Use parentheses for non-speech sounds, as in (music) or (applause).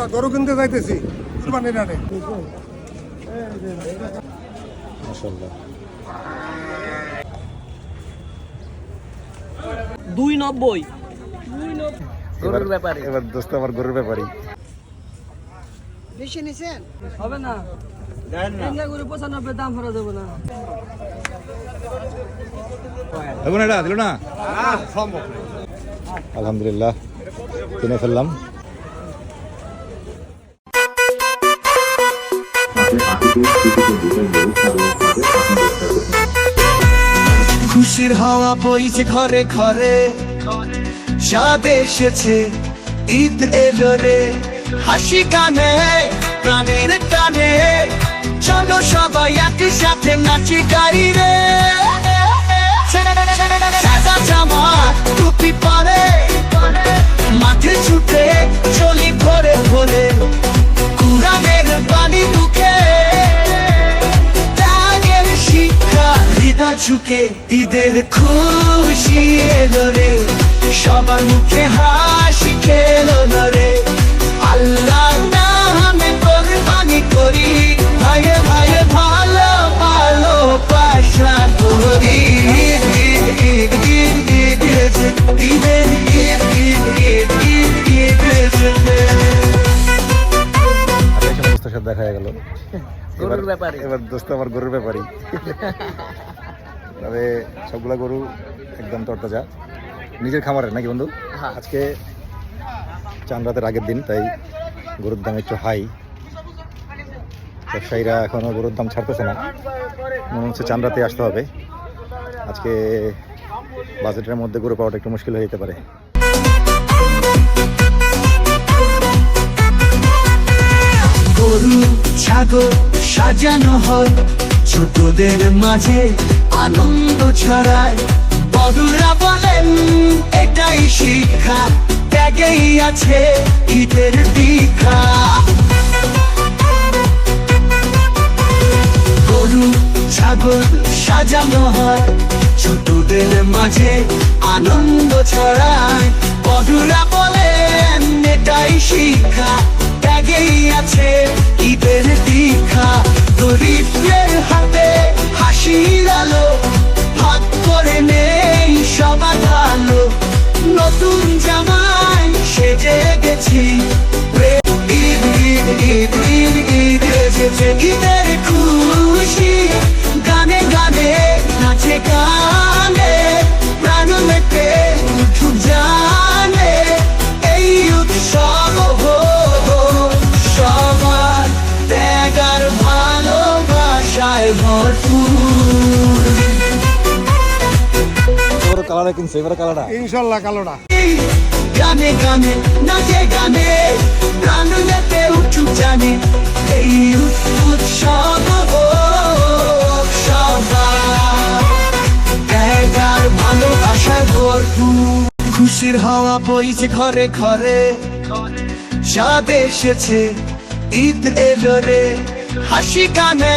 আমরা গরু কিনতে যাইতেছি। কুরবানির হাটে দুই নব্বই। এবার এবার দোস্ত আমার গরুর ব্যাপারই বেশি নিছেন? হবে না। তিনটা করে পঁচানব্বই খুশির হাওয়া বইছে ঘরে ঘরে। স্বাদ এসেছে ঈদ এলো রে হাসি কানে, প্রাণের টানে। চলো সবাই একসাথে নাচি গাই রে হৃদয় ঝুঁকে ঈদের খুশি এলো রে। সবার মুখে হাসি খেলো না রে। আল্লাহ নামে কোরবানি করি। ভাইয়ে ভাইয়ে ভালো ভালো পাশা করি। ঈদের ঈদ ঈদ ঈদ দেখা গেল। গরুর ব্যাপারে। এবার দোস্ত আমার গরুর ব্যাপারই (laughs) তবে সবগুলা গরু একদম তরতাজা। নিজের খামারের নাকি বন্ধু? হ্যাঁ। আজকে চাঁদ রাতের আগের দিন তাই গরুর দাম একটু হাই। ব্যবসায়ীরা এখনও গরুর দাম ছাড়তেছে না। মনে হচ্ছে চাঁদ রাতে আসতে হবে। আজকে বাজেটের মধ্যে গরু পাওয়াটা একটু মুশকিল হয়ে যেতে পারে। গরু ছাগল সাজানো হয় ছোটদের মাঝে। আনন্দ ছড়ায়। বড়রা বলেন, এটাই শিক্ষা, ত্যাগেই আছে ঈদের দীক্ষা। গরু, ছাগল সাজানো হয়, ছোটদের মাঝে আনন্দ ছড়ায়। বড়রা বলেন, এটাই শিক্ষা, ত্যাগেই আছে ঈদের দীক্ষা। গরিবের হাতে ভরপুর গরুর কালারটা কিনছে এবারে কালারটা ইনশাল্লাহ কালোটা। গানে গানে নাচে গানে প্রাণ মেতে উঠু জানে এই উৎসব সবার। ভরপুর খুশির হাওয়া বইছে ঘরে ঘরে স্বাদ এসেছে ঈদ এলো রে হাসি টানে